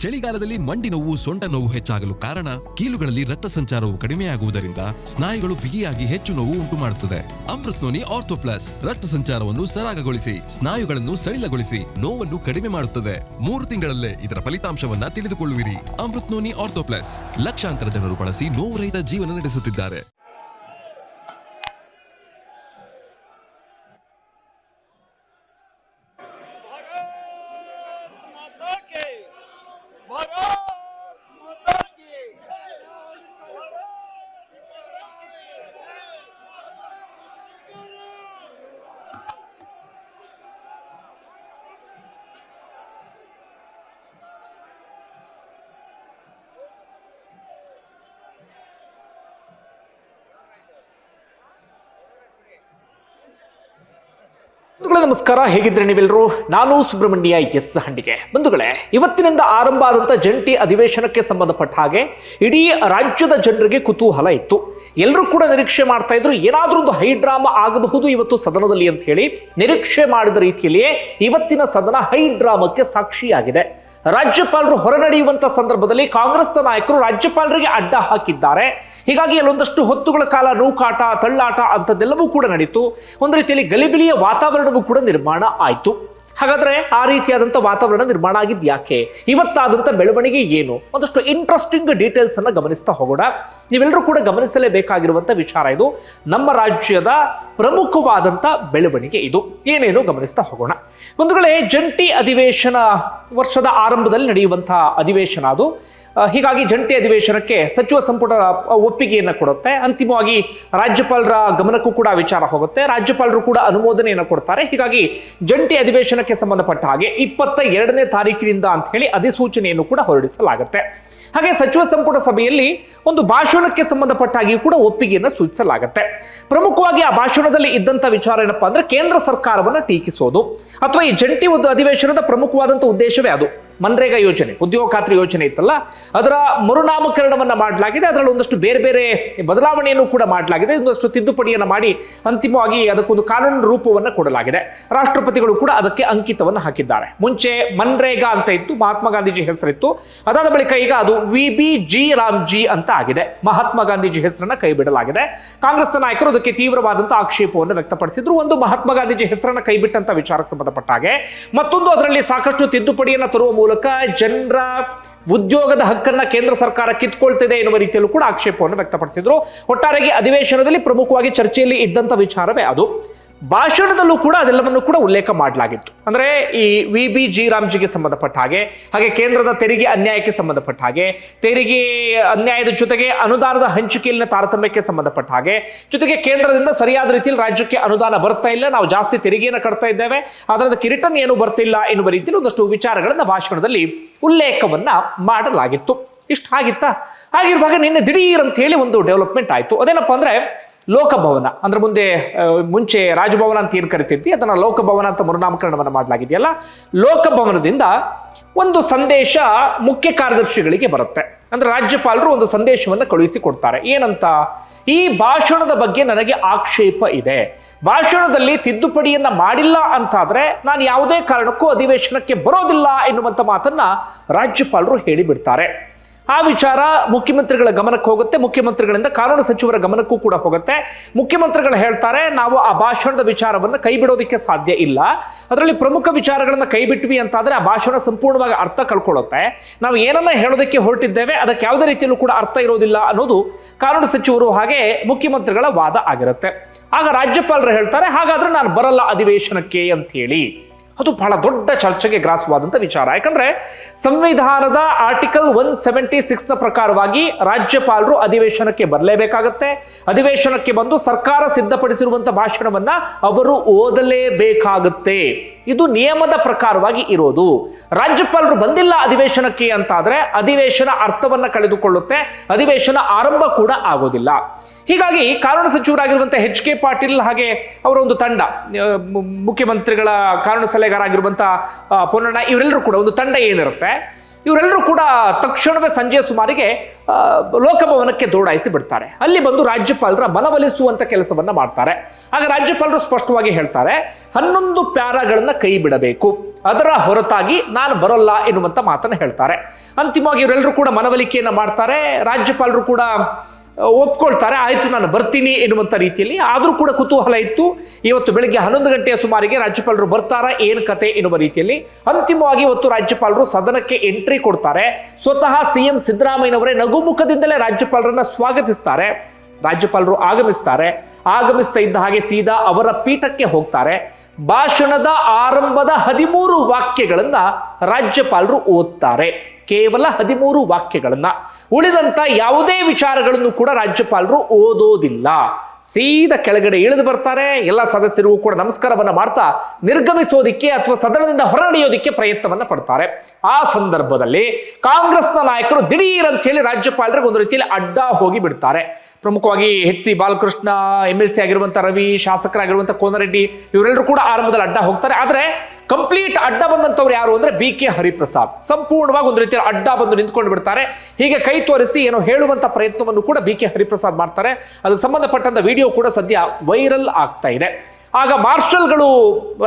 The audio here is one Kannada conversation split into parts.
ಚಳಿಗಾಲದಲ್ಲಿ ಮಂಡಿ ನೋವು, ಸೊಂಟ ನೋವು ಹೆಚ್ಚಾಗಲು ಕಾರಣ ಕೀಲುಗಳಲ್ಲಿ ರಕ್ತ ಸಂಚಾರವು ಕಡಿಮೆಯಾಗುವುದರಿಂದ ಸ್ನಾಯುಗಳು ಬಿಗಿಯಾಗಿ ಹೆಚ್ಚು ನೋವು ಉಂಟು ಮಾಡುತ್ತದೆ ಅಮೃತ್ ನೋನಿ ಆರ್ಥೋ ರಕ್ತ ಸಂಚಾರವನ್ನು ಸರಾಗಗೊಳಿಸಿ, ಸ್ನಾಯುಗಳನ್ನು ಸಡಿಲಗೊಳಿಸಿ, ನೋವನ್ನು ಕಡಿಮೆ ಮಾಡುತ್ತದೆ. ಮೂರು ತಿಂಗಳಲ್ಲೇ ಇದರ ಫಲಿತಾಂಶವನ್ನ ತಿಳಿದುಕೊಳ್ಳುವಿರಿ. ಅಮೃತ್ನೋನಿ ಆರ್ಥೋಪ್ಲಸ್ ಆರ್ಥೋ ಲಕ್ಷಾಂತರ ಜನರು ಬಳಸಿ ನೋವುರಹಿತ ಜೀವನ ನಡೆಸುತ್ತಿದ್ದಾರೆ. ನಮಸ್ಕಾರ ಹೇಗಿದ್ರೆ ನೀವೆಲ್ಲರೂ ನಾನು ಸುಬ್ರಹ್ಮಣ್ಯ ಎಸ್ ಹಂಡಿಗೆ ಬಂಧುಗಳೇ, ಇವತ್ತಿನಿಂದ ಆರಂಭ ಆದಂತ ಜಂಟಿ ಅಧಿವೇಶನಕ್ಕೆ ಸಂಬಂಧಪಟ್ಟ ಹಾಗೆ ಇಡೀ ರಾಜ್ಯದ ಜನರಿಗೆ ಕುತೂಹಲ ಇತ್ತು. ಎಲ್ಲರೂ ಕೂಡ ನಿರೀಕ್ಷೆ ಮಾಡ್ತಾ ಇದ್ರು, ಏನಾದರೂ ಒಂದು ಹೈ ಡ್ರಾಮಾ ಆಗಬಹುದು ಇವತ್ತು ಸದನದಲ್ಲಿ ಅಂತ ಹೇಳಿ ನಿರೀಕ್ಷೆ ಮಾಡಿದ ರೀತಿಯಲ್ಲಿಯೇ ಇವತ್ತಿನ ಸದನ ಹೈ ಡ್ರಾಮಕ್ಕೆ ಸಾಕ್ಷಿಯಾಗಿದೆ. ರಾಜ್ಯಪಾಲರು ಹೊರನಡೆಯುವಂತ ಸಂದರ್ಭದಲ್ಲಿ ಕಾಂಗ್ರೆಸ್ನ ನಾಯಕರು ರಾಜ್ಯಪಾಲರಿಗೆ ಅಡ್ಡ ಹಾಕಿದ್ದಾರೆ. ಹೀಗಾಗಿ ಅಲ್ಲೊಂದಷ್ಟು ಹೊತ್ತುಗಳ ಕಾಲ ನೂಕಾಟ, ತಳ್ಳಾಟ ಅಂಥದ್ದೆಲ್ಲವೂ ಕೂಡ ನಡೀತು. ಒಂದು ರೀತಿಯಲ್ಲಿ ಗಲಿಬಿಲಿಯ ವಾತಾವರಣವೂ ಕೂಡ ನಿರ್ಮಾಣ ಆಯಿತು. ಹಾಗಾದ್ರೆ ಆ ರೀತಿಯಾದಂಥ ವಾತಾವರಣ ನಿರ್ಮಾಣ ಆಗಿದ್ದು ಯಾಕೆ ಇವತ್ತಾದಂಥ ಬೆಳವಣಿಗೆ ಏನು? ಒಂದಷ್ಟು ಇಂಟ್ರೆಸ್ಟಿಂಗ್ ಡೀಟೇಲ್ಸ್ ಅನ್ನ ಗಮನಿಸ್ತಾ ಹೋಗೋಣ. ನೀವೆಲ್ಲರೂ ಕೂಡ ಗಮನಿಸಲೇಬೇಕಾಗಿರುವಂಥ ವಿಚಾರ ಇದು. ನಮ್ಮ ರಾಜ್ಯದ ಪ್ರಮುಖವಾದಂಥ ಬೆಳವಣಿಗೆ ಇದು. ಏನೇನು ಗಮನಿಸ್ತಾ ಹೋಗೋಣ. ಬಂಧುಗಳೇ, ಜಂಟಿ ಅಧಿವೇಶನ ವರ್ಷದ ಆರಂಭದಲ್ಲಿ ನಡೆಯುವಂತಹ ಅಧಿವೇಶನ ಅದು. ಹೀಗಾಗಿ ಜಂಟಿ ಅಧಿವೇಶನಕ್ಕೆ ಸಚಿವ ಸಂಪುಟ ಒಪ್ಪಿಗೆಯನ್ನು ಕೊಡುತ್ತೆ. ಅಂತಿಮವಾಗಿ ರಾಜ್ಯಪಾಲರ ಗಮನಕ್ಕೂ ಕೂಡ ವಿಚಾರ ಹೋಗುತ್ತೆ. ರಾಜ್ಯಪಾಲರು ಕೂಡ ಅನುಮೋದನೆಯನ್ನು ಕೊಡ್ತಾರೆ. ಹೀಗಾಗಿ ಜಂಟಿ ಅಧಿವೇಶನಕ್ಕೆ ಸಂಬಂಧಪಟ್ಟ ಹಾಗೆ ಇಪ್ಪತ್ತ ಎರಡನೇ ತಾರೀಕಿನಿಂದ ಅಂತ ಹೇಳಿ ಅಧಿಸೂಚನೆಯನ್ನು ಕೂಡ ಹೊರಡಿಸಲಾಗುತ್ತೆ. ಹಾಗೆ ಸಚಿವ ಸಂಪುಟ ಸಭೆಯಲ್ಲಿ ಒಂದು ಭಾಷಣಕ್ಕೆ ಸಂಬಂಧಪಟ್ಟ ಹಾಗೆ ಕೂಡ ಒಪ್ಪಿಗೆಯನ್ನು ಸೂಚಿಸಲಾಗುತ್ತೆ. ಪ್ರಮುಖವಾಗಿ ಆ ಭಾಷಣದಲ್ಲಿ ಇದ್ದಂತ ವಿಚಾರ ಏನಪ್ಪಾ ಅಂದ್ರೆ ಕೇಂದ್ರ ಸರ್ಕಾರವನ್ನು ಟೀಕಿಸೋದು. ಅಥವಾ ಈ ಜಂಟಿ ಒಂದು ಅಧಿವೇಶನದ ಪ್ರಮುಖವಾದಂಥ ಉದ್ದೇಶವೇ ಅದು. ಮನ್ರೇಗಾ ಯೋಜನೆ, ಉದ್ಯೋಗ ಖಾತ್ರಿ ಯೋಜನೆ ಇತ್ತಲ್ಲ, ಅದರ ಮರುನಾಮಕರಣವನ್ನ ಮಾಡಲಾಗಿದೆ. ಅದರಲ್ಲಿ ಒಂದಷ್ಟು ಬೇರೆ ಬೇರೆ ಬದಲಾವಣೆಯನ್ನು ಕೂಡ ಮಾಡಲಾಗಿದೆ. ಒಂದಷ್ಟು ತಿದ್ದುಪಡಿಯನ್ನು ಮಾಡಿ ಅಂತಿಮವಾಗಿ ಅದಕ್ಕೊಂದು ಕಾನೂನು ರೂಪವನ್ನು ಕೊಡಲಾಗಿದೆ. ರಾಷ್ಟ್ರಪತಿಗಳು ಕೂಡ ಅದಕ್ಕೆ ಅಂಕಿತವನ್ನು ಹಾಕಿದ್ದಾರೆ. ಮುಂಚೆ ಮನ್ರೇಗಾ ಅಂತ ಇತ್ತು, ಮಹಾತ್ಮ ಗಾಂಧೀಜಿ ಹೆಸರಿತ್ತು. ಅದಾದ ಬಳಿಕ ಈಗ ಅದು ವಿ ಬಿ ಜಿ ರಾಮ್ಜಿ ಅಂತ ಆಗಿದೆ. ಮಹಾತ್ಮ ಗಾಂಧೀಜಿ ಹೆಸರನ್ನ ಕೈ ಬಿಡಲಾಗಿದೆ. ಕಾಂಗ್ರೆಸ್ನ ನಾಯಕರು ಅದಕ್ಕೆ ತೀವ್ರವಾದಂತಹ ಆಕ್ಷೇಪವನ್ನು ವ್ಯಕ್ತಪಡಿಸಿದ್ರು. ಒಂದು ಮಹಾತ್ಮ ಗಾಂಧೀಜಿ ಹೆಸರನ್ನ ಕೈಬಿಟ್ಟಂತ ವಿಚಾರಕ್ಕೆ ಸಂಬಂಧಪಟ್ಟ ಹಾಗೆ, ಮತ್ತೊಂದು ಅದರಲ್ಲಿ ಸಾಕಷ್ಟು ತಿದ್ದುಪಡಿಯನ್ನು ತರುವ ಮೂಲಕ ಜನರ ಉದ್ಯೋಗದ ಹಕ್ಕನ್ನ ಕೇಂದ್ರ ಸರ್ಕಾರ ಕಿತ್ಕೊಳ್ತಿದೆ ಎನ್ನುವ ರೀತಿಯಲ್ಲೂ ಕೂಡ ಆಕ್ಷೇಪವನ್ನು ವ್ಯಕ್ತಪಡಿಸಿದ್ರು. ಒಟ್ಟಾರೆಗೆ ಅಧಿವೇಶನದಲ್ಲಿ ಪ್ರಮುಖವಾಗಿ ಚರ್ಚೆಯಲ್ಲಿ ಇದ್ದಂತ ವಿಚಾರವೇ ಅದು. ಭಾಷಣದಲ್ಲೂ ಕೂಡ ಅದೆಲ್ಲವನ್ನು ಕೂಡ ಉಲ್ಲೇಖ ಮಾಡಲಾಗಿತ್ತು. ಅಂದ್ರೆ ಈ ವಿ ಬಿ ಜಿ ರಾಮ್ಜಿಗೆ ಸಂಬಂಧಪಟ್ಟ ಹಾಗೆ ಹಾಗೆ ಕೇಂದ್ರದ ತೆರಿಗೆ ಅನ್ಯಾಯಕ್ಕೆ ಸಂಬಂಧಪಟ್ಟ ಹಾಗೆ, ತೆರಿಗೆ ಅನ್ಯಾಯದ ಜೊತೆಗೆ ಅನುದಾನದ ಹಂಚಿಕೆಯಲ್ಲಿನ ತಾರತಮ್ಯಕ್ಕೆ ಸಂಬಂಧಪಟ್ಟ ಹಾಗೆ, ಜೊತೆಗೆ ಕೇಂದ್ರದಿಂದ ಸರಿಯಾದ ರೀತಿಯಲ್ಲಿ ರಾಜ್ಯಕ್ಕೆ ಅನುದಾನ ಬರ್ತಾ ಇಲ್ಲ, ನಾವು ಜಾಸ್ತಿ ತೆರಿಗೆಯನ್ನು ಕಟ್ತಾ ಇದ್ದೇವೆ ಅದರ ಕಿರಿಟನ್ ಏನು ಬರ್ತಿಲ್ಲ ಎನ್ನುವ ರೀತಿಯಲ್ಲಿ ಒಂದಷ್ಟು ವಿಚಾರಗಳನ್ನ ಭಾಷಣದಲ್ಲಿ ಉಲ್ಲೇಖವನ್ನ ಮಾಡಲಾಗಿತ್ತು. ಇಷ್ಟ ಆಗಿತ್ತಾ? ಹಾಗಿರುವಾಗ ನಿನ್ನೆ ದಿಢೀರ್ ಅಂತ ಹೇಳಿ ಒಂದು ಡೆವಲಪ್ಮೆಂಟ್ ಆಯ್ತು. ಅದೇನಪ್ಪ ಅಂದ್ರೆ ಲೋಕಭವನ, ಅಂದ್ರೆ ಮುಂದೆ ಮುಂಚೆ ರಾಜಭವನ ಅಂತ ಏನು ಕರಿತಿದ್ವಿ, ಅದನ್ನ ಲೋಕಭವನ ಅಂತ ಮರುನಾಮಕರಣವನ್ನು ಮಾಡಲಾಗಿದೆಯಲ್ಲ, ಲೋಕಭವನದಿಂದ ಒಂದು ಸಂದೇಶ ಮುಖ್ಯ ಕಾರ್ಯದರ್ಶಿಗಳಿಗೆ ಬರುತ್ತೆ. ಅಂದ್ರೆ ರಾಜ್ಯಪಾಲರು ಒಂದು ಸಂದೇಶವನ್ನು ಕಳುಹಿಸಿ ಕೊಡ್ತಾರೆ ಏನಂತ? ಈ ಭಾಷಣದ ಬಗ್ಗೆ ನನಗೆ ಆಕ್ಷೇಪ ಇದೆ. ಭಾಷಣದಲ್ಲಿ ತಿದ್ದುಪಡಿಯನ್ನ ಮಾಡಿಲ್ಲ ಅಂತಾದ್ರೆ ನಾನು ಯಾವುದೇ ಕಾರಣಕ್ಕೂ ಅಧಿವೇಶನಕ್ಕೆ ಬರೋದಿಲ್ಲ ಎನ್ನುವಂಥ ಮಾತನ್ನ ರಾಜ್ಯಪಾಲರು ಹೇಳಿಬಿಡ್ತಾರೆ. ಆ ವಿಚಾರ ಮುಖ್ಯಮಂತ್ರಿಗಳ ಗಮನಕ್ಕೆ ಹೋಗುತ್ತೆ. ಮುಖ್ಯಮಂತ್ರಿಗಳಿಂದ ಕಾನೂನು ಸಚಿವರ ಗಮನಕ್ಕೂ ಕೂಡ ಹೋಗುತ್ತೆ. ಮುಖ್ಯಮಂತ್ರಿಗಳು ಹೇಳ್ತಾರೆ, ನಾವು ಆ ಭಾಷಣದ ವಿಚಾರವನ್ನು ಕೈ ಬಿಡೋದಕ್ಕೆ ಸಾಧ್ಯ ಇಲ್ಲ. ಅದರಲ್ಲಿ ಪ್ರಮುಖ ವಿಚಾರಗಳನ್ನು ಕೈ ಬಿಟ್ವಿ ಅಂತಾದ್ರೆ ಆ ಭಾಷಣ ಸಂಪೂರ್ಣವಾಗಿ ಅರ್ಥ ಕಳ್ಕೊಳ್ಳುತ್ತೆ. ನಾವು ಏನನ್ನ ಹೇಳೋದಕ್ಕೆ ಹೊರಟಿದ್ದೇವೆ, ಅದಕ್ಕೆ ಯಾವುದೇ ರೀತಿಯಲ್ಲೂ ಕೂಡ ಅರ್ಥ ಇರೋದಿಲ್ಲ ಅನ್ನೋದು ಕಾನೂನು ಸಚಿವರು ಹಾಗೆ ಮುಖ್ಯಮಂತ್ರಿಗಳ ವಾದ ಆಗಿರುತ್ತೆ. ಆಗ ರಾಜ್ಯಪಾಲರು ಹೇಳ್ತಾರೆ, ಹಾಗಾದ್ರೆ ನಾನು ಬರಲ್ಲ ಅಧಿವೇಶನಕ್ಕೆ ಅಂತ ಹೇಳಿ ಅದು ಬಹಳ ದೊಡ್ಡ ಚರ್ಚೆಗೆ ಗ್ರಾಸವಾದಂಥ ವಿಚಾರ. ಯಾಕಂದ್ರೆ ಸಂವಿಧಾನದ ಆರ್ಟಿಕಲ್ ಒನ್ ಸೆವೆಂಟಿ ಸಿಕ್ಸ್ನ ಪ್ರಕಾರವಾಗಿ ರಾಜ್ಯಪಾಲರು ಅಧಿವೇಶನಕ್ಕೆ ಬರಲೇಬೇಕಾಗತ್ತೆ. ಅಧಿವೇಶನಕ್ಕೆ ಬಂದು ಸರ್ಕಾರ ಸಿದ್ಧಪಡಿಸಿರುವಂತ ಭಾಷಣವನ್ನ ಅವರು ಓದಲೇಬೇಕಾಗುತ್ತೆ. ಇದು ನಿಯಮದ ಪ್ರಕಾರವಾಗಿ ಇರೋದು. ರಾಜ್ಯಪಾಲರು ಬಂದಿಲ್ಲ ಅಧಿವೇಶನಕ್ಕೆ ಅಂತಾದರೆ ಅಧಿವೇಶನ ಅರ್ಥವನ್ನ ಕಳೆದುಕೊಳ್ಳುತ್ತೆ, ಅಧಿವೇಶನ ಆರಂಭ ಕೂಡ ಆಗೋದಿಲ್ಲ. ಹೀಗಾಗಿ ಕಾನೂನು ಸಚಿವರಾಗಿರುವಂತಹ ಎಚ್ ಕೆ ಪಾಟೀಲ್ ಹಾಗೆ ಅವರ ಒಂದು ತಂಡ ಮುಖ್ಯಮಂತ್ರಿಗಳ ಕಾನೂನು ಸಲಹೆಗಾರಾಗಿರುವಂತಹ ಪೊನ್ನಣ್ಣ ಇವರೆಲ್ಲರೂ ಕೂಡ ಒಂದು ತಂಡ ಏನಿರುತ್ತೆ, ಇವರೆಲ್ಲರೂ ಕೂಡ ತಕ್ಷಣವೇ ಸಂಜೆ ಸುಮಾರಿಗೆ ಲೋಕಭವನಕ್ಕೆ ದೌಡಾಯಿಸಿ ಬಿಡ್ತಾರೆ. ಅಲ್ಲಿ ಬಂದು ರಾಜ್ಯಪಾಲರ ಮನವೊಲಿಸುವಂತ ಕೆಲಸವನ್ನ ಮಾಡ್ತಾರೆ. ಆಗ ರಾಜ್ಯಪಾಲರು ಸ್ಪಷ್ಟವಾಗಿ ಹೇಳ್ತಾರೆ ಹನ್ನೊಂದು ಪ್ಯಾರಾಗಳನ್ನ ಕೈ ಬಿಡಬೇಕು. ಅದರ ಹೊರತಾಗಿ ನಾನು ಬರೋಲ್ಲ ಎನ್ನುವಂತ ಮಾತನ್ನು ಹೇಳ್ತಾರೆ. ಅಂತಿಮವಾಗಿ ಇವರೆಲ್ಲರೂ ಕೂಡ ಮನವಲಿಕೆಯನ್ನು ಮಾಡ್ತಾರೆ, ರಾಜ್ಯಪಾಲರು ಕೂಡ ಒಪ್ಕೊಳ್ತಾರೆ, ಆಯ್ತು ನಾನು ಬರ್ತೀನಿ ಎನ್ನುವಂಥ ರೀತಿಯಲ್ಲಿ. ಆದರೂ ಕೂಡ ಕುತೂಹಲ ಇತ್ತು. ಇವತ್ತು ಬೆಳಗ್ಗೆ ಹನ್ನೊಂದು ಗಂಟೆಯ ಸುಮಾರಿಗೆ ರಾಜ್ಯಪಾಲರು ಬರ್ತಾರಾ, ಏನು ಕತೆ ಎನ್ನುವ ರೀತಿಯಲ್ಲಿ. ಅಂತಿಮವಾಗಿ ಇವತ್ತು ರಾಜ್ಯಪಾಲರು ಸದನಕ್ಕೆ ಎಂಟ್ರಿ ಕೊಡ್ತಾರೆ. ಸ್ವತಃ ಸಿಎಂ ಸಿದ್ದರಾಮಯ್ಯನವರೇ ನಗುಮುಖದಿಂದಲೇ ರಾಜ್ಯಪಾಲರನ್ನ ಸ್ವಾಗತಿಸ್ತಾರೆ. ರಾಜ್ಯಪಾಲರು ಆಗಮಿಸ್ತಾರೆ. ಆಗಮಿಸ್ತಾ ಇದ್ದ ಹಾಗೆ ಸೀದಾ ಅವರ ಪೀಠಕ್ಕೆ ಹೋಗ್ತಾರೆ. ಭಾಷಣದ ಆರಂಭದ ಹದಿಮೂರು ವಾಕ್ಯಗಳನ್ನ ರಾಜ್ಯಪಾಲರು ಓದ್ತಾರೆ. ಕೇವಲ ಹದಿಮೂರು ವಾಕ್ಯಗಳನ್ನ. ಉಳಿದಂತ ಯಾವುದೇ ವಿಚಾರಗಳನ್ನು ಕೂಡ ರಾಜ್ಯಪಾಲರು ಓದೋದಿಲ್ಲ. ಸೀದಾ ಕೆಳಗಡೆ ಇಳಿದು ಬರ್ತಾರೆ. ಎಲ್ಲ ಸದಸ್ಯರಿಗೂ ಕೂಡ ನಮಸ್ಕಾರವನ್ನ ಮಾಡ್ತಾ ನಿರ್ಗಮಿಸೋದಿಕ್ಕೆ ಅಥವಾ ಸದನದಿಂದ ಹೊರ ನಡೆಯೋದಿಕ್ಕೆ ಪ್ರಯತ್ನವನ್ನ ಪಡ್ತಾರೆ. ಆ ಸಂದರ್ಭದಲ್ಲಿ ಕಾಂಗ್ರೆಸ್ನ ನಾಯಕರು ದಿಢೀರ್ ಅಂತ ಹೇಳಿ ರಾಜ್ಯಪಾಲರಿಗೆ ಒಂದು ರೀತಿಯಲ್ಲಿ ಅಡ್ಡ ಹೋಗಿ ಬಿಡ್ತಾರೆ. ಪ್ರಮುಖವಾಗಿ H C Balakrishna M L C ಆಗಿರುವಂತಹ ರವಿ ಶಾಸಕರಾಗಿರುವಂತಹ ಕೋನರೆಡ್ಡಿ, ಇವರೆಲ್ಲರೂ ಕೂಡ ಆರಂಭದಲ್ಲಿ ಅಡ್ಡ ಹೋಗ್ತಾರೆ. ಆದ್ರೆ ಕಂಪ್ಲೀಟ್ ಅಡ್ಡ ಬಂದಂತವ್ರು ಯಾರು ಅಂದ್ರೆ ಬಿ ಕೆ ಹರಿಪ್ರಸಾದ್. ಸಂಪೂರ್ಣವಾಗಿ ಒಂದು ರೀತಿಯಲ್ಲಿ ಅಡ್ಡ ಬಂದು ನಿಂತ್ಕೊಂಡು ಬಿಡ್ತಾರೆ. ಹೀಗೆ ಕೈ ತೋರಿಸಿ ಏನೋ ಹೇಳುವಂತ ಪ್ರಯತ್ನವನ್ನು ಕೂಡ ಬಿ ಕೆ ಹರಿಪ್ರಸಾದ್ ಮಾಡ್ತಾರೆ. ಅದಕ್ಕೆ ಸಂಬಂಧಪಟ್ಟಂತ ವಿಡಿಯೋ ಕೂಡ ಸದ್ಯ ವೈರಲ್ ಆಗ್ತಾ ಇದೆ. ಆಗ ಮಾರ್ಷಲ್ಗಳು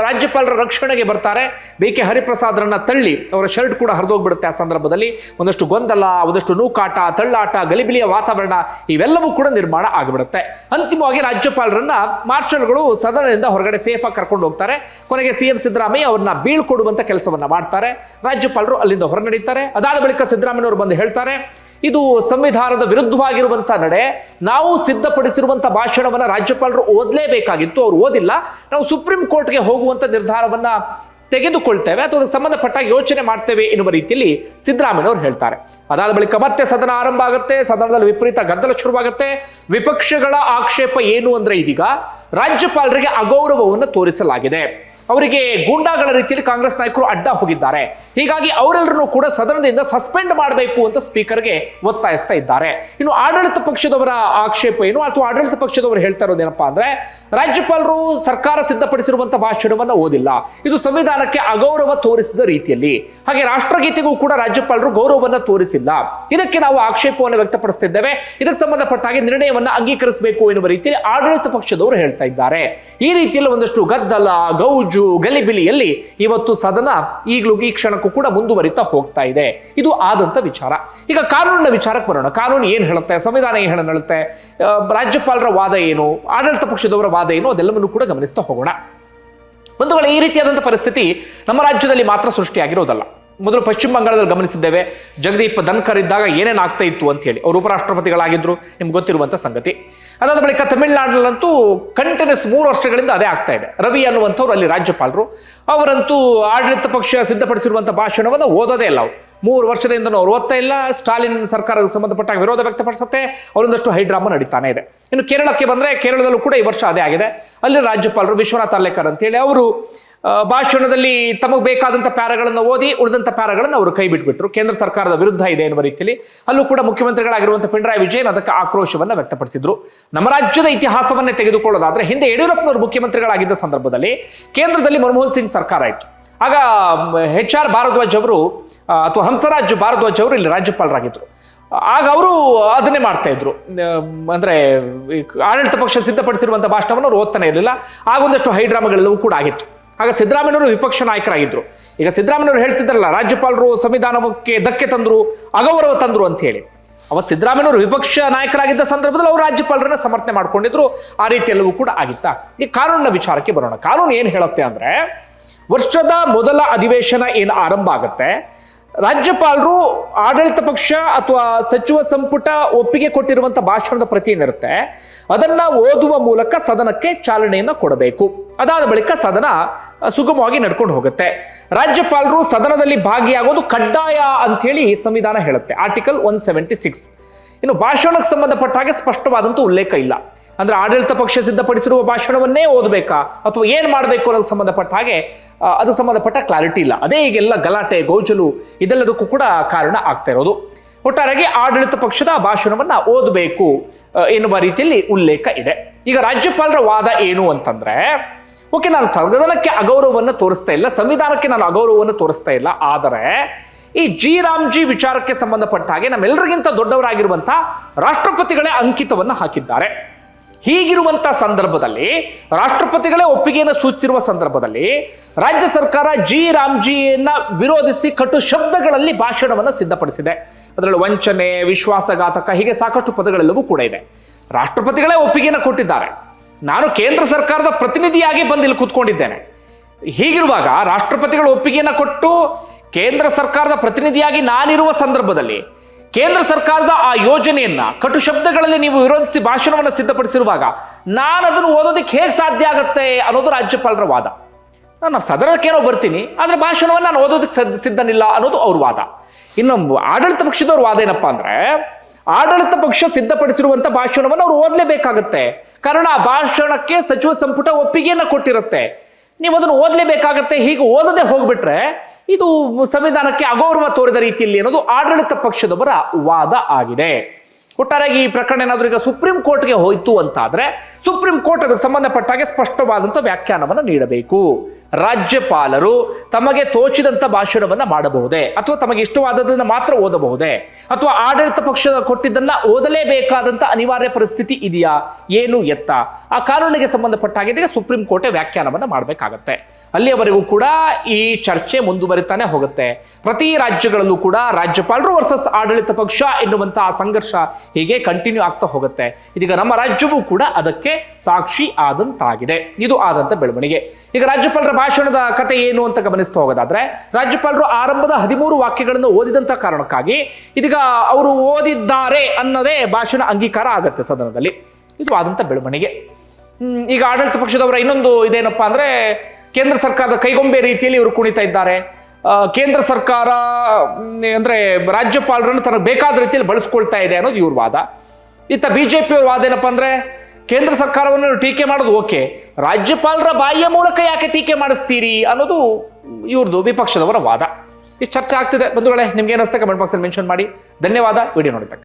ರಾಜ್ಯಪಾಲರ ರಕ್ಷಣೆಗೆ ಬರ್ತಾರೆ. ಬಿ ಕೆ ಹರಿಪ್ರಸಾದ್ರನ್ನ ತಳ್ಳಿ ಅವರ ಶರ್ಟ್ ಕೂಡ ಹರಿದೋಗ್ಬಿಡುತ್ತೆ ಆ ಸಂದರ್ಭದಲ್ಲಿ. ಒಂದಷ್ಟು ಗೊಂದಲ, ಒಂದಷ್ಟು ನೂಕಾಟ, ತಳ್ಳಾಟ, ಗಲಿಬಿಲಿಯ ವಾತಾವರಣ ಇವೆಲ್ಲವೂ ಕೂಡ ನಿರ್ಮಾಣ ಆಗಿಬಿಡುತ್ತೆ. ಅಂತಿಮವಾಗಿ ರಾಜ್ಯಪಾಲರನ್ನ ಮಾರ್ಷಲ್ಗಳು ಸದನದಿಂದ ಹೊರಗಡೆ ಸೇಫ್ ಆಗಿ ಕರ್ಕೊಂಡು ಹೋಗ್ತಾರೆ. ಕೊನೆಗೆ ಸಿ ಎಂ ಸಿದ್ದರಾಮಯ್ಯ ಅವ್ರನ್ನ ಬೀಳ್ಕೊಡುವಂತ ಕೆಲಸವನ್ನ ಮಾಡ್ತಾರೆ. ರಾಜ್ಯಪಾಲರು ಅಲ್ಲಿಂದ ಹೊರ ನಡೀತಾರೆ ಅದಾದ ಬಳಿಕ ಸಿದ್ದರಾಮಯ್ಯವರು ಬಂದು ಹೇಳ್ತಾರೆ, ಇದು ಸಂವಿಧಾನದ ವಿರುದ್ಧವಾಗಿರುವಂತಹ ನಡೆ. ನಾವು ಸಿದ್ಧಪಡಿಸಿರುವಂತಹ ಭಾಷಣವನ್ನ ರಾಜ್ಯಪಾಲರು ಓದಲೇಬೇಕಾಗಿತ್ತು. ಅವರು ಓದಿಲ್ಲ. ನಾವು ಸುಪ್ರೀಂ ಕೋರ್ಟ್ಗೆ ಹೋಗುವಂತ ನಿರ್ಧಾರವನ್ನ ತೆಗೆದುಕೊಳ್ತೇವೆ ಅಥವಾ ಅದಕ್ಕೆ ಸಂಬಂಧಪಟ್ಟ ಯೋಚನೆ ಮಾಡ್ತೇವೆ ಎನ್ನುವ ರೀತಿಯಲ್ಲಿ ಸಿದ್ದರಾಮಯ್ಯನವರು ಹೇಳ್ತಾರೆ. ಅದಾದ ಬಳಿಕ ಮತ್ತೆ ಸದನ ಆರಂಭ ಆಗುತ್ತೆ. ಸದನದಲ್ಲಿ ವಿಪರೀತ ಗದ್ದಲ ಶುರುವಾಗುತ್ತೆ. ವಿಪಕ್ಷಗಳ ಆಕ್ಷೇಪ ಏನು ಅಂದ್ರೆ ಇದೀಗ ರಾಜ್ಯಪಾಲರಿಗೆ ಅಗೌರವವನ್ನು ತೋರಿಸಲಾಗಿದೆ. ಅವರಿಗೆ ಗೂಂಡಾಗಳ ರೀತಿಯಲ್ಲಿ ಕಾಂಗ್ರೆಸ್ ನಾಯಕರು ಅಡ್ಡ ಹೋಗಿದ್ದಾರೆ. ಹೀಗಾಗಿ ಅವರೆಲ್ಲರನ್ನು ಕೂಡ ಸದನದಿಂದ ಸಸ್ಪೆಂಡ್ ಮಾಡಬೇಕು ಅಂತ ಸ್ಪೀಕರ್ಗೆ ಒತ್ತಾಯಿಸ್ತಾ ಇದ್ದಾರೆ. ಇನ್ನು ಆಡಳಿತ ಪಕ್ಷದವರ ಆಕ್ಷೇಪ ಏನು? ಅಥವಾ ಆಡಳಿತ ಪಕ್ಷದವರು ಹೇಳ್ತಾ ಇರೋದೇನಪ್ಪಾ ಅಂದ್ರೆ, ರಾಜ್ಯಪಾಲರು ಸರ್ಕಾರ ಸಿದ್ಧಪಡಿಸಿರುವಂತಹ ಭಾಷಣವನ್ನು ಓದಿಲ್ಲ. ಇದು ಸಂವಿಧಾನಕ್ಕೆ ಅಗೌರವ ತೋರಿಸಿದ ರೀತಿಯಲ್ಲಿ. ಹಾಗೆ ರಾಷ್ಟ್ರಗೀತೆಗೂ ಕೂಡ ರಾಜ್ಯಪಾಲರು ಗೌರವವನ್ನ ತೋರಿಸಿಲ್ಲ. ಇದಕ್ಕೆ ನಾವು ಆಕ್ಷೇಪವನ್ನು ವ್ಯಕ್ತಪಡಿಸುತ್ತಿದ್ದೇವೆ ಇದಕ್ಕೆ ಸಂಬಂಧಪಟ್ಟ ಹಾಗೆ ನಿರ್ಣಯವನ್ನು ಅಂಗೀಕರಿಸಬೇಕು ಎನ್ನುವ ರೀತಿಯಲ್ಲಿ ಆಡಳಿತ ಪಕ್ಷದವರು ಹೇಳ್ತಾ ಇದ್ದಾರೆ. ಈ ರೀತಿಯಲ್ಲಿ ಒಂದಷ್ಟು ಗದ್ದಲ, ಗೌಜು ಗಲಿಬಿಲಿಯಲ್ಲಿ ಇವತ್ತು ಸದನ ಈಗಲೂ ಈ ಕ್ಷಣಕ್ಕೂ ಕೂಡ ಮುಂದುವರಿತಾ ಹೋಗ್ತಾ ಇದೆ. ಇದು ಆದಂತ ವಿಚಾರ. ಈಗ ಕಾನೂನಿನ ವಿಚಾರಕ್ಕೆ ಬರೋಣ. ಕಾನೂನು ಏನ್ ಹೇಳುತ್ತೆ? ಸಂವಿಧಾನ ಏನ್ ಹೇಳುತ್ತೆ? ರಾಜ್ಯಪಾಲರ ವಾದ ಏನು? ಆಡಳಿತ ಪಕ್ಷದವರ ವಾದ ಏನು? ಅದೆಲ್ಲವನ್ನು ಕೂಡ ಗಮನಿಸ್ತಾ ಹೋಗೋಣ. ಒಂದು ವೇಳೆ ಈ ರೀತಿಯಾದಂತಹ ಪರಿಸ್ಥಿತಿ ನಮ್ಮ ರಾಜ್ಯದಲ್ಲಿ ಮಾತ್ರ ಸೃಷ್ಟಿಯಾಗಿರೋದಲ್ಲ. ಮೊದಲು ಪಶ್ಚಿಮ ಬಂಗಾಳದಲ್ಲಿ ಗಮನಿಸಿದ್ದೇವೆ. ಜಗದೀಪ್ ಧನ್ಕರ್ ಇದ್ದಾಗ ಏನೇನು ಆಗ್ತಾ ಇತ್ತು ಅಂತ ಹೇಳಿ. ಅವರು ಉಪರಾಷ್ಟ್ರಪತಿಗಳಾಗಿದ್ರು. ನಿಮ್ಗೆ ಗೊತ್ತಿರುವಂಥ ಸಂಗತಿ. ಅದಾದ ಬಳಿಕ ತಮಿಳುನಾಡಿನಲ್ಲಂತೂ ಕಂಟಿನ್ಯೂಸ್ ಮೂರು ವರ್ಷಗಳಿಂದ ಅದೇ ಆಗ್ತಾ ಇದೆ. ರವಿ ಅನ್ನುವಂಥವ್ರು ಅಲ್ಲಿ ರಾಜ್ಯಪಾಲರು. ಅವರಂತೂ ಆಡಳಿತ ಪಕ್ಷ ಸಿದ್ಧಪಡಿಸಿರುವಂಥ ಭಾಷಣವನ್ನು ಓದೋದೇ ಇಲ್ಲ ಅವರು. ಮೂರು ವರ್ಷದಿಂದ ಅವ್ರು ಓದ್ತಾ ಇಲ್ಲ. ಸ್ಟಾಲಿನ್ ಸರ್ಕಾರಕ್ಕೆ ಸಂಬಂಧಪಟ್ಟ ವಿರೋಧ ವ್ಯಕ್ತಪಡಿಸುತ್ತೆ. ಅವರೊಂದಷ್ಟು ಹೈಡ್ರಾಮಾ ನಡೀತಾನೆ ಇದೆ. ಇನ್ನು ಕೇರಳಕ್ಕೆ ಬಂದರೆ ಕೇರಳದಲ್ಲೂ ಕೂಡ ಈ ವರ್ಷ ಅದೇ ಆಗಿದೆ. ಅಲ್ಲಿ ರಾಜ್ಯಪಾಲರು ವಿಶ್ವನಾಥ್ ಅಲ್ಲೇಕರ್ ಅಂತೇಳಿ ಅವರು ಭಾಷಣದಲ್ಲಿ ತಮಗೆ ಬೇಕಾದಂಥ ಪ್ಯಾರಗಳನ್ನು ಓದಿ ಉಳಿದಂಥ ಪ್ಯಾರಗಳನ್ನು ಅವರು ಕೈ ಬಿಟ್ಬಿಟ್ರು. ಕೇಂದ್ರ ಸರ್ಕಾರದ ವಿರುದ್ಧ ಇದೆ ಎನ್ನುವ ರೀತಿಯಲ್ಲಿ ಅಲ್ಲೂ ಕೂಡ ಮುಖ್ಯಮಂತ್ರಿಗಳಾಗಿರುವಂಥ ಪಿಣರಾಯಿ ವಿಜಯನ್ ಅದಕ್ಕೆ ಆಕ್ರೋಶವನ್ನ ವ್ಯಕ್ತಪಡಿಸಿದ್ರು. ನಮ್ಮ ರಾಜ್ಯದ ಇತಿಹಾಸವನ್ನೇ ತೆಗೆದುಕೊಳ್ಳೋದಾದ್ರೆ ಹಿಂದೆ ಯಡಿಯೂರಪ್ಪನವರು ಮುಖ್ಯಮಂತ್ರಿಗಳಾಗಿದ್ದ ಸಂದರ್ಭದಲ್ಲಿ ಕೇಂದ್ರದಲ್ಲಿ ಮನಮೋಹನ್ ಸಿಂಗ್ ಸರ್ಕಾರ ಇತ್ತು. ಆಗ ಎಚ್ ಆರ್ ಭಾರದ್ವಾಜ್ ಅವರು ಅಥವಾ ಹಂಸರಾಜ್ ಭಾರದ್ವಾಜ್ ಅವರು ಇಲ್ಲಿ ರಾಜ್ಯಪಾಲರಾಗಿದ್ರು. ಆಗ ಅವರು ಅದನ್ನೇ ಮಾಡ್ತಾ ಇದ್ರು. ಅಂದ್ರೆ ಆಡಳಿತ ಪಕ್ಷ ಸಿದ್ಧಪಡಿಸಿರುವಂತಹ ಭಾಷಣವನ್ನು ಅವರು ಓದ್ತಾನೆ ಇರಲಿಲ್ಲ. ಆಗ ಒಂದಷ್ಟು ಹೈಡ್ರಾಮಾಗಳೆಲ್ಲವೂ ಕೂಡ ಆಗಿತ್ತು. ಆಗ ಸಿದ್ದರಾಮಯ್ಯವರು ವಿಪಕ್ಷ ನಾಯಕರಾಗಿದ್ರು. ಈಗ ಸಿದ್ದರಾಮಯ್ಯವರು ಹೇಳ್ತಿದ್ರಲ್ಲ ರಾಜ್ಯಪಾಲರು ಸಂವಿಧಾನಕ್ಕೆ ಧಕ್ಕೆ ತಂದರು, ಅಗೌರವ ತಂದರು ಅಂತ ಹೇಳಿ. ಅವ ಸಿದ್ದರಾಮಯ್ಯವರು ವಿಪಕ್ಷ ನಾಯಕರಾಗಿದ್ದ ಸಂದರ್ಭದಲ್ಲಿ ಅವರು ರಾಜ್ಯಪಾಲರನ್ನ ಸಮರ್ಥನೆ ಮಾಡ್ಕೊಂಡಿದ್ರು. ಆ ರೀತಿಯೆಲ್ಲವೂ ಕೂಡ ಆಗಿತ್ತಾ. ಈ ಕಾನೂನಿನ ವಿಚಾರಕ್ಕೆ ಬರೋಣ. ಕಾನೂನು ಏನು ಹೇಳುತ್ತೆ ಅಂದರೆ, ವರ್ಷದ ಮೊದಲ ಅಧಿವೇಶನ ಏನು ಆರಂಭ ಆಗುತ್ತೆ? ರಾಜ್ಯಪಾಲರು ಆಡಳಿತ ಪಕ್ಷ ಅಥವಾ ಸಚಿವ ಸಂಪುಟ ಒಪ್ಪಿಗೆ ಕೊಟ್ಟಿರುವಂತ ಭಾಷಣದ ಪ್ರತಿ ಏನಿರುತ್ತೆ ಅದನ್ನ ಓದುವ ಮೂಲಕ ಸದನಕ್ಕೆ ಚಾಲನೆಯನ್ನು ಕೊಡಬೇಕು. ಅದಾದ ಬಳಿಕ ಸದನ ಸುಗಮವಾಗಿ ನಡ್ಕೊಂಡು ಹೋಗುತ್ತೆ. ರಾಜ್ಯಪಾಲರು ಸದನದಲ್ಲಿ ಭಾಗಿಯಾಗೋದು ಕಡ್ಡಾಯ ಅಂತ ಹೇಳಿ ಸಂವಿಧಾನ ಹೇಳುತ್ತೆ. ಆರ್ಟಿಕಲ್ ಒನ್ ಸೆವೆಂಟಿ ಸಿಕ್ಸ್ ಇನ್ನು ಭಾಷಣಕ್ಕೆ ಸಂಬಂಧಪಟ್ಟ ಹಾಗೆ ಸ್ಪಷ್ಟವಾದಂಥ ಉಲ್ಲೇಖ ಇಲ್ಲ. ಅಂದ್ರೆ ಆಡಳಿತ ಪಕ್ಷ ಸಿದ್ಧಪಡಿಸಿರುವ ಭಾಷಣವನ್ನೇ ಓದಬೇಕಾ? ಅಥವಾ ಏನ್ ಮಾಡಬೇಕು ಅನ್ನೋದು ಸಂಬಂಧಪಟ್ಟ ಹಾಗೆ ಅದು ಸಂಬಂಧಪಟ್ಟ ಕ್ಲಾರಿಟಿ ಇಲ್ಲ. ಅದೇ ಈಗೆಲ್ಲ ಗಲಾಟೆ, ಗೋಜಲು, ಇದೆಲ್ಲದಕ್ಕೂ ಕೂಡ ಕಾರಣ ಆಗ್ತಾ ಇರೋದು. ಒಟ್ಟಾರೆಯಾಗಿ ಆಡಳಿತ ಪಕ್ಷದ ಭಾಷಣವನ್ನ ಓದಬೇಕು ಎನ್ನುವ ರೀತಿಯಲ್ಲಿ ಉಲ್ಲೇಖ ಇದೆ. ಈಗ ರಾಜ್ಯಪಾಲರ ವಾದ ಏನು ಅಂತಂದ್ರೆ, ಓಕೆ, ನಾನು ಸದನಕ್ಕೆ ಅಗೌರವವನ್ನು ತೋರಿಸ್ತಾ ಇಲ್ಲ, ಸಂವಿಧಾನಕ್ಕೆ ನಾನು ಅಗೌರವವನ್ನು ತೋರಿಸ್ತಾ ಇಲ್ಲ, ಆದರೆ ಈ ಜಿ ರಾಮ್ಜಿ ವಿಚಾರಕ್ಕೆ ಸಂಬಂಧಪಟ್ಟ ಹಾಗೆ ನಮ್ಮೆಲ್ಲರಿಗಿಂತ ದೊಡ್ಡವರಾಗಿರುವಂತಹ ರಾಷ್ಟ್ರಪತಿಗಳೇ ಅಂಕಿತವನ್ನು ಹಾಕಿದ್ದಾರೆ. ಹೀಗಿರುವಂತ ಸಂದರ್ಭದಲ್ಲಿ ರಾಷ್ಟ್ರಪತಿಗಳೇ ಒಪ್ಪಿಗೆಯನ್ನು ಸೂಚಿಸಿರುವ ಸಂದರ್ಭದಲ್ಲಿ ರಾಜ್ಯ ಸರ್ಕಾರ ಜಿ ರಾಮ್ಜಿಯನ್ನ ವಿರೋಧಿಸಿ ಕಟು ಶಬ್ದಗಳಲ್ಲಿ ಭಾಷಣವನ್ನು ಸಿದ್ಧಪಡಿಸಿದೆ. ಅದರಲ್ಲಿ ವಂಚನೆ, ವಿಶ್ವಾಸಘಾತಕ ಹೀಗೆ ಸಾಕಷ್ಟು ಪದಗಳೆಲ್ಲವೂ ಕೂಡ ಇದೆ. ರಾಷ್ಟ್ರಪತಿಗಳೇ ಒಪ್ಪಿಗೆಯನ್ನು ಕೊಟ್ಟಿದ್ದಾರೆ. ನಾನು ಕೇಂದ್ರ ಸರ್ಕಾರದ ಪ್ರತಿನಿಧಿಯಾಗಿ ಬಂದು ಇಲ್ಲಿ ಕೂತ್ಕೊಂಡಿದ್ದೇನೆ. ಹೀಗಿರುವಾಗ ರಾಷ್ಟ್ರಪತಿಗಳ ಒಪ್ಪಿಗೆಯನ್ನು ಕೊಟ್ಟು ಕೇಂದ್ರ ಸರ್ಕಾರದ ಪ್ರತಿನಿಧಿಯಾಗಿ ನಾನಿರುವ ಸಂದರ್ಭದಲ್ಲಿ ಕೇಂದ್ರ ಸರ್ಕಾರದ ಆ ಯೋಜನೆಯನ್ನ ಕಟು ಶಬ್ದಗಳಲ್ಲಿ ನೀವು ವಿರೋಧಿಸಿ ಭಾಷಣವನ್ನು ಸಿದ್ಧಪಡಿಸಿರುವಾಗ ನಾನು ಅದನ್ನು ಓದೋದಕ್ಕೆ ಹೇಗೆ ಸಾಧ್ಯ ಆಗುತ್ತೆ ಅನ್ನೋದು ರಾಜ್ಯಪಾಲರ ವಾದ. ನಾನು ಸದನಕ್ಕೇನೋ ಬರ್ತೀನಿ, ಆದರೆ ಭಾಷಣವನ್ನು ನಾನು ಓದೋದಕ್ಕೆ ಸದ್- ಸಿದ್ಧನಿಲ್ಲ ಅನ್ನೋದು ಅವ್ರ ವಾದ. ಇನ್ನೊಂದು ಆಡಳಿತ ಪಕ್ಷದವ್ರ ವಾದ ಏನಪ್ಪಾ ಅಂದ್ರೆ, ಆಡಳಿತ ಪಕ್ಷ ಸಿದ್ಧಪಡಿಸಿರುವಂತ ಭಾಷಣವನ್ನು ಅವ್ರು ಓದಲೇಬೇಕಾಗತ್ತೆ. ಕಾರಣ ಆ ಭಾಷಣಕ್ಕೆ ಸಚಿವ ಸಂಪುಟ ಒಪ್ಪಿಗೆಯನ್ನ ಕೊಟ್ಟಿರುತ್ತೆ. ನೀವು ಅದನ್ನು ಓದಲೇಬೇಕಾಗತ್ತೆ. ಹೀಗೆ ಓದದೆ ಹೋಗ್ಬಿಟ್ರೆ ಇದು ಸಂವಿಧಾನಕ್ಕೆ ಅಗೌರವ ತೋರಿದ ರೀತಿಯಲ್ಲಿ ಅನ್ನೋದು ಆಡಳಿತ ಪಕ್ಷದವರ ವಾದ ಆಗಿದೆ. ಒಟ್ಟಾರೆಯಾಗಿ ಈ ಪ್ರಕರಣ ಏನಾದರೂ ಈಗ ಸುಪ್ರೀಂ ಕೋರ್ಟ್ಗೆ ಹೋಯ್ತು ಅಂತಾದ್ರೆ ಸುಪ್ರೀಂ ಕೋರ್ಟ್ ಅದಕ್ಕೆ ಸಂಬಂಧಪಟ್ಟ ಹಾಗೆ ಸ್ಪಷ್ಟವಾದಂಥ ವ್ಯಾಖ್ಯಾನವನ್ನು ನೀಡಬೇಕು. ರಾಜ್ಯಪಾಲರು ತಮಗೆ ತೋಚಿದಂತ ಭಾಷಣವನ್ನ ಮಾಡಬಹುದೇ? ಅಥವಾ ತಮಗೆ ಇಷ್ಟವಾದದನ್ನ ಮಾತ್ರ ಓದಬಹುದೇ? ಅಥವಾ ಆಡಳಿತ ಪಕ್ಷ ಕೊಟ್ಟಿದ್ದನ್ನ ಓದಲೇಬೇಕಾದಂತ ಅನಿವಾರ್ಯ ಪರಿಸ್ಥಿತಿ ಇದೆಯಾ? ಏನು ಎತ್ತ? ಆ ಕಾನೂನಿಗೆ ಸಂಬಂಧಪಟ್ಟ ಹಾಗೆ ಸುಪ್ರೀಂ ಕೋರ್ಟೆ ವ್ಯಾಖ್ಯಾನವನ್ನ ಮಾಡಬೇಕಾಗತ್ತೆ. ಅಲ್ಲಿಯವರೆಗೂ ಕೂಡ ಈ ಚರ್ಚೆ ಮುಂದುವರಿತಾನೆ ಹೋಗುತ್ತೆ. ಪ್ರತಿ ರಾಜ್ಯಗಳಲ್ಲೂ ಕೂಡ ರಾಜ್ಯಪಾಲರು ವರ್ಸಸ್ ಆಡಳಿತ ಪಕ್ಷ ಎನ್ನುವಂತ ಆ ಸಂಘರ್ಷ ಹೀಗೆ ಕಂಟಿನ್ಯೂ ಆಗ್ತಾ ಹೋಗುತ್ತೆ. ಇದೀಗ ನಮ್ಮ ರಾಜ್ಯವೂ ಕೂಡ ಅದಕ್ಕೆ ಸಾಕ್ಷಿ ಆದಂತಾಗಿದೆ. ಇದು ಆದಂತ ಬೆಳವಣಿಗೆ. ಈಗ ರಾಜ್ಯಪಾಲರ ಭಾಷಣದ ಕತೆ ಏನು ಅಂತ ಗಮನಿಸ್ತಾ ಹೋಗೋದಾದ್ರೆ, ರಾಜ್ಯಪಾಲರು ಆರಂಭದ ಹದಿಮೂರು ವಾಕ್ಯಗಳನ್ನು ಓದಿದಂತ ಕಾರಣಕ್ಕಾಗಿ ಇದೀಗ ಅವರು ಓದಿದ್ದಾರೆ ಅನ್ನೋದೇ ಭಾಷಣ ಅಂಗೀಕಾರ ಆಗತ್ತೆ ಸದನದಲ್ಲಿ. ಇದು ಆದಂತ ಬೆಳವಣಿಗೆ. ಈಗ ಆಡಳಿತ ಪಕ್ಷದವರ ಇನ್ನೊಂದು ಇದೇನಪ್ಪಾ ಅಂದ್ರೆ, ಕೇಂದ್ರ ಸರ್ಕಾರದ ಕೈಗೊಂಬೆ ರೀತಿಯಲ್ಲಿ ಇವರು ಕುಣಿತಾ ಇದ್ದಾರೆ. ಕೇಂದ್ರ ಸರ್ಕಾರ ಅಂದ್ರೆ ರಾಜ್ಯಪಾಲರನ್ನು ತನಗೆ ಬೇಕಾದ ರೀತಿಯಲ್ಲಿ ಬಳಸ್ಕೊಳ್ತಾ ಇದೆ ಅನ್ನೋದು ಇವ್ರ ವಾದ. ಇತ್ತ ಬಿಜೆಪಿ ಅವ್ರ ವಾದ ಏನಪ್ಪಾ ಅಂದ್ರೆ ಕೇಂದ್ರ ಸರ್ಕಾರವನ್ನು ಟೀಕೆ ಮಾಡೋದು ಓಕೆ. ರಾಜ್ಯಪಾಲರ ಬಾಯಿಯ ಮೂಲಕ ಯಾಕೆ ಟೀಕೆ ಮಾಡಿಸ್ತೀರಿ ಅನ್ನೋದು ಇವ್ರದ್ದು ವಿಪಕ್ಷದವರ ವಾದ. ಈ ಚರ್ಚೆ ಆಗ್ತಿದೆ. ಬಂಧುಗಳೇ, ನಿಮ್ಗೆ ಏನಿಸ್ತಾ ಕಮೆಂಟ್ ಬಾಕ್ಸಲ್ಲಿ ಮೆನ್ಷನ್ ಮಾಡಿ. ಧನ್ಯವಾದ. ವಿಡಿಯೋ ನೋಡಿದ್ದಕ್ಕೆ.